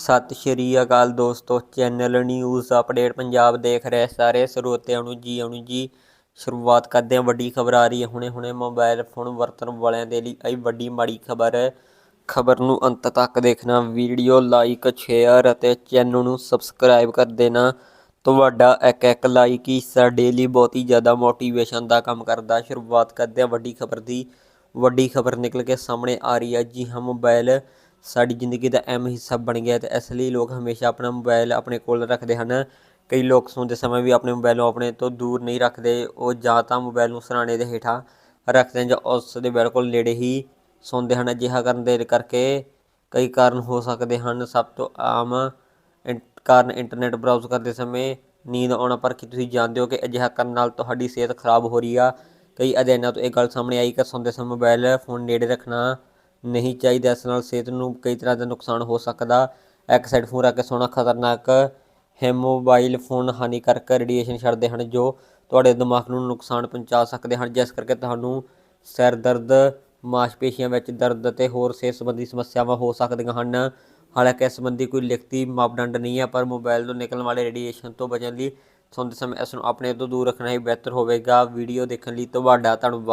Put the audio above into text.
ਸਤਿ ਸ਼੍ਰੀ ਅਕਾਲ ਦੋਸਤੋ, channel news update Punjab ਦੇਖ ਰਹੇ ਸਾਰੇ ਸਰੋਤਿਆਂ ਨੂੰ ਜੀ ਆਇਆਂ ਜੀ। ਸ਼ੁਰੂਆਤ ਕਰਦੇ ਹਾਂ ਵੱਡੀ ਖਬਰ ਆ ਰਹੀ ਹੈ। ਹੁਣੇ ਹੁਣੇ ਮੋਬਾਈਲ ਫੋਨ ਵਰਤਣ ਵਾਲਿਆਂ ਦੇ ਲਈ ਆਈ ਵੱਡੀ ਮਾੜੀ ਖਬਰ। ਹੈ ਖਬਰ ਨੂੰ ਅੰਤ ਤੱਕ ਦੇਖਣਾ, ਵੀਡੀਓ ਲਾਈਕ ਸ਼ੇਅਰ ਅਤੇ ਚੈਨਲ ਨੂੰ ਸਬਸਕ੍ਰਾਈਬ ਕਰ ਦੇਣਾ। ਤੁਹਾਡਾ ਇੱਕ ਇੱਕ ਲਾਈਕ ਹੀ ਸਾਡੇ ਲਈ ਬਹੁਤ ਹੀ ਜ਼ਿਆਦਾ ਮੋਟੀਵੇਸ਼ਨ ਦਾ ਕੰਮ ਕਰਦਾ। ਸ਼ੁਰੂਆਤ ਕਰਦੇ ਹਾਂ ਵੱਡੀ ਖਬਰ ਦੀ। ਵੱਡੀ ਖਬਰ ਨਿਕਲ ਕੇ ਸਾਹਮਣੇ ਆ ਰਹੀ ਹੈ। ਜੀ ਹਾਂ ਮੋਬਾਈਲ ਸਾਡੀ ਜ਼ਿੰਦਗੀ ਦਾ ਅਹਿਮ ਹਿੱਸਾ ਬਣ ਗਿਆ ਤੇ ਇਸ ਲਈ ਲੋਕ ਹਮੇਸ਼ਾ ਆਪਣਾ ਮੋਬਾਈਲ ਆਪਣੇ ਕੋਲ ਰੱਖਦੇ ਹਨ। ਕਈ ਲੋਕ ਸੌਂਦੇ ਸਮੇਂ ਵੀ ਆਪਣੇ ਮੋਬਾਈਲ ਨੂੰ ਆਪਣੇ ਤੋਂ ਦੂਰ ਨਹੀਂ ਰੱਖਦੇ, ਉਹ ਜਾਂ ਤਾਂ ਮੋਬਾਈਲ ਨੂੰ ਸਰਾਣੇ ਦੇ ਹੇਠਾਂ ਰੱਖਦੇ ਹਨ ਜਾਂ ਉਸ ਦੇ ਬਿਲਕੁਲ ਨੇੜੇ ਹੀ ਸੌਂਦੇ ਹਨ। ਅਜਿਹਾ ਕਰਨ ਦੇ ਕਰਕੇ ਕਈ ਕਾਰਨ ਹੋ ਸਕਦੇ ਹਨ। ਸਭ ਤੋਂ ਆਮ ਇੰ- ਕਾਰਨ ਇੰਟਰਨੈਟ ਬਰਾਊਜ਼ ਕਰਦੇ ਸਮੇਂ ਨੀਂਦ ਆਉਣਾ, ਪਰ ਕੀ ਤੁਸੀਂ ਜਾਣਦੇ ਹੋ ਕਿ ਅਜਿਹਾ ਕਰਨ ਨਾਲ ਤੁਹਾਡੀ ਸਿਹਤ ਖਰਾਬ ਹੋ ਰਹੀ ਆ? ਕਈ ਅਧਿਐਨਾਂ ਤੋਂ ਇਹ ਗੱਲ ਸਾਹਮਣੇ ਆਈ ਕਿ ਸੌਂਦੇ ਸਮੇਂ ਮੋਬਾਈਲ ਫੋਨ ਨੇੜੇ ਰੱਖਣਾ ਨਹੀਂ ਚਾਹੀਦਾ, ਇਸ ਨਾਲ ਸਿਹਤ ਨੂੰ ਕਈ ਤਰ੍ਹਾਂ ਦਾ ਨੁਕਸਾਨ ਹੋ ਸਕਦਾ। ਐਕਸਾਈਡ ਫੋਨ ਰੱਖ ਕੇ ਸੌਣਾ ਖਤਰਨਾਕ ਹੈ ਮੋਬਾਈਲ ਫੋਨ ਹਾਨੀਕਾਰਕ ਰੇਡੀਏਸ਼ਨ ਛੱਡਦੇ ਹਨ, ਜੋ ਤੁਹਾਡੇ ਦਿਮਾਗ ਨੂੰ ਨੁਕਸਾਨ ਪਹੁੰਚਾ ਸਕਦੇ ਹਨ। ਜਿਸ ਕਰਕੇ ਤੁਹਾਨੂੰ ਸਿਰ ਦਰਦ, ਮਾਸਪੇਸ਼ੀਆਂ ਵਿੱਚ ਦਰਦ ਅਤੇ ਹੋਰ ਸਿਹਤ ਸੰਬੰਧੀ ਸਮੱਸਿਆਵਾਂ ਹੋ ਸਕਦੀਆਂ ਹਨ। ਹਾਲਾਂਕਿ ਇਸ ਸੰਬੰਧੀ ਕੋਈ ਲਿਖਤੀ ਮਾਪਦੰਡ ਨਹੀਂ ਹੈ, ਪਰ ਮੋਬਾਈਲ ਤੋਂ ਨਿਕਲਣ ਵਾਲੇ ਰੇਡੀਏਸ਼ਨ ਤੋਂ ਬਚਣ ਲਈ ਸੌਂਦੇ ਸਮੇਂ ਇਸ ਨੂੰ ਆਪਣੇ ਤੋਂ ਦੂਰ ਰੱਖਣਾ ਹੀ ਬਿਹਤਰ ਹੋਵੇਗਾ। ਵੀਡੀਓ ਦੇਖਣ ਲਈ ਤੁਹਾਡਾ ਧੰਨਵਾਦ।